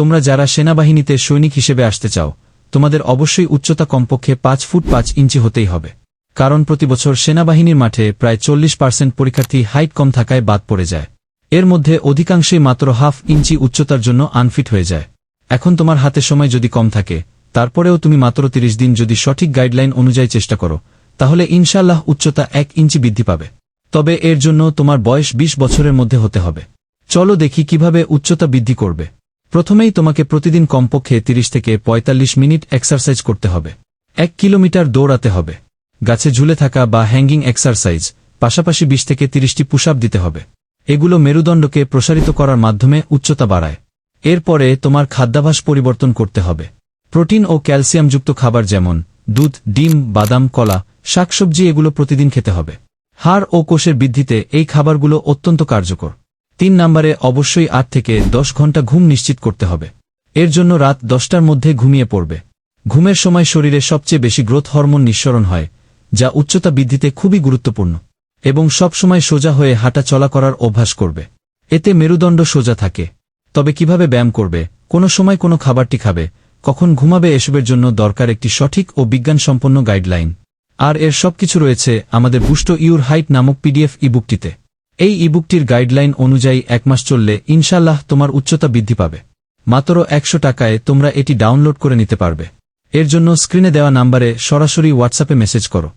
তোমরা যারা সেনাবাহিনীতে সৈনিক হিসেবে আসতে চাও, তোমাদের অবশ্যই উচ্চতা কমপক্ষে পাঁচ ফুট পাঁচ ইঞ্চি হতেই হবে। কারণ প্রতিবছর সেনাবাহিনীর মাঠে প্রায় চল্লিশ পার্সেন্ট পরীক্ষার্থী হাইট কম থাকায় বাদ পড়ে যায়। এর মধ্যে অধিকাংশই মাত্র হাফ ইঞ্চি উচ্চতার জন্য আনফিট হয়ে যায়। এখন তোমার হাতে সময় যদি কম থাকে, তারপরেও তুমি মাত্র তিরিশ দিন যদি সঠিক গাইডলাইন অনুযায়ী চেষ্টা করো, তাহলে ইনশাল্লাহ উচ্চতা এক ইঞ্চি বৃদ্ধি পাবে। তবে এর জন্য তোমার বয়স ২০ বছরের মধ্যে হতে হবে। চলো দেখি কীভাবে উচ্চতা বৃদ্ধি করবে। প্রথমেই তোমাকে প্রতিদিন কমপক্ষে ৩০ থেকে ৪৫ মিনিট এক্সারসাইজ করতে হবে। এক কিলোমিটার দৌড়াতে হবে। গাছে ঝুলে থাকা বা হ্যাঙ্গিং এক্সারসাইজ পাশাপাশি ২০ থেকে ৩০টি পুশ দিতে হবে। এগুলো মেরুদণ্ডকে প্রসারিত করার মাধ্যমে উচ্চতা বাড়ায়। এরপরে তোমার খাদ্যাভাস পরিবর্তন করতে হবে। প্রোটিন ও ক্যালসিয়ামযুক্ত খাবার যেমন, দুধ, ডিম, বাদাম, কলা, শাকসবজি এগুলো প্রতিদিন খেতে হবে। হাড় ও কোষের বৃদ্ধিতে এই খাবারগুলো অত্যন্ত কার্যকর। তিন নম্বরে অবশ্যই আট থেকে দশ ঘণ্টা ঘুম নিশ্চিত করতে হবে। এর জন্য রাত দশটার মধ্যে ঘুমিয়ে পড়বে। ঘুমের সময় শরীরে সবচেয়ে বেশি গ্রোথ হরমোন নিঃসরণ হয়, যা উচ্চতা বৃদ্ধিতে খুবই গুরুত্বপূর্ণ এবং সবসময় সোজা হয়ে হাঁটা চলা করার অভ্যাস করবে। এতে মেরুদণ্ড সোজা থাকে। তবে কীভাবে ব্যায়াম করবে, কোনো সময় কোনো খাবারটি খাবে, কখন ঘুমাবে এসবের জন্য দরকার একটি সঠিক ও বিজ্ঞানসম্পন্ন গাইডলাইন। আর এর সবকিছু রয়েছে আমাদের বুষ্ট ইউর হাইট নামক পিডিএফ ইবুকটিতে। এই ইবুকটির গাইডলাইন অনুযায়ী এক মাস চললে ইনশাল্লাহ তোমার উচ্চতা বৃদ্ধি পাবে। মাত্র একশো টাকায় তোমরা এটি ডাউনলোড করে নিতে পারবে। এর জন্য স্ক্রিনে দেওয়া নাম্বারে সরাসরি হোয়াটসঅ্যাপে মেসেজ করো।